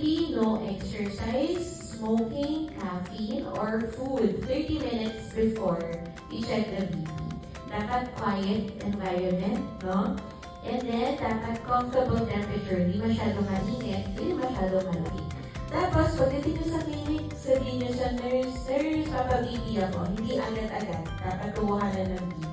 BP, no exercise, smoking, caffeine, or food 30 minutes before you check the BP. Dapat quiet environment, no? And then, dapat comfortable temperature, hindi masyadong mainit, hindi masyadong malamig. Tapos, pagdating nyo sa clinic, sabihin nyo sa nurse, nurse, papa-BP ako. Hindi agad-agad. Dapat kukuhanan ng BP.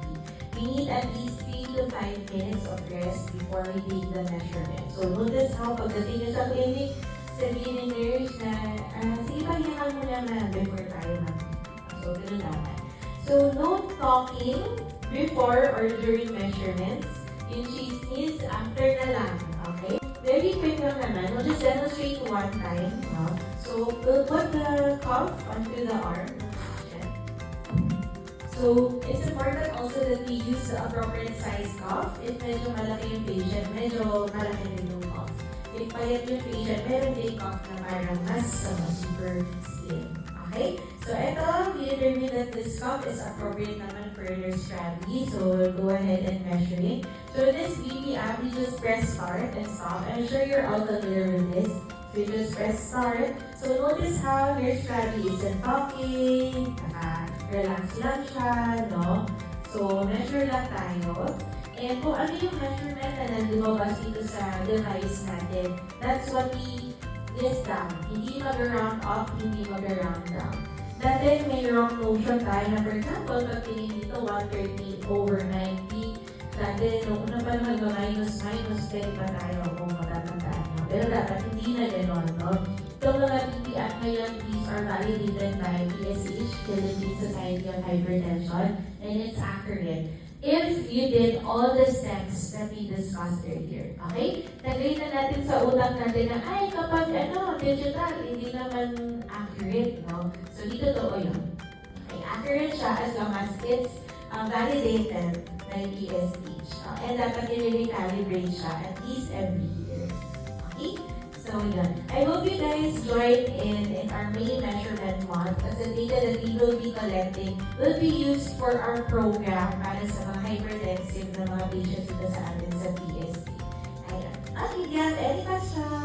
We need at least 3 to 5 minutes of rest before we take the measurement. So, notice how pagdating nyo sa clinic, sabihin ni nurse na, ah, sige pa, hinakal mo naman before tayo mag So, ganun dapat. So, no talking before or during measurements. Yung cheese after na lang. Okay? Very quick lang naman. We'll just demonstrate one time. No? So, we'll put the cuff onto the arm. So, it's important also that we use the appropriate size cuff. If medyo malaki yung patient, medyo malaki din patient, meron din cuff na parang mas uh, super slim. Okay? So, ito, we determine that this cuff is appropriate naman for nurse gravity. So, we'll go ahead and measure it. So, this BP app, you just press start and stop. I'm sure you're all familiar with this. So, you just press start. So, notice how nurse gravity isn't talking, naka-relax lang siya, no? So, measure lang tayo. And kung ano yung measurement na lumabas dito sa device natin, that's what we list down. Hindi mag-round up, hindi mag-round down. Dati may wrong notion tayo na for example, pag dito 130 over 90, dati nung una pa naman minus minus 10 pa tayo kung matatandaan nyo. Pero dapat hindi na gano'n, no? Itong mga BPF ngayon, these are validated by PSH, Philippine Society of Hypertension, and it's accurate if you did all the steps that we discussed earlier. Okay? Tagay na natin sa utak natin na, ay, kapag ano, digital, hindi naman accurate, no? So, di totoo yun. Okay, accurate siya as long as it's um, validated by PSH. Uh, and dapat i-recalibrate siya at least every year. Okay? So, yun. I hope you guys join in in our main measurement month as the data that we will be collecting will be used for our program para sa mga hypertensive na mga patients dito sa atin sa PSC. Ayun. Okay, Gab, any questions?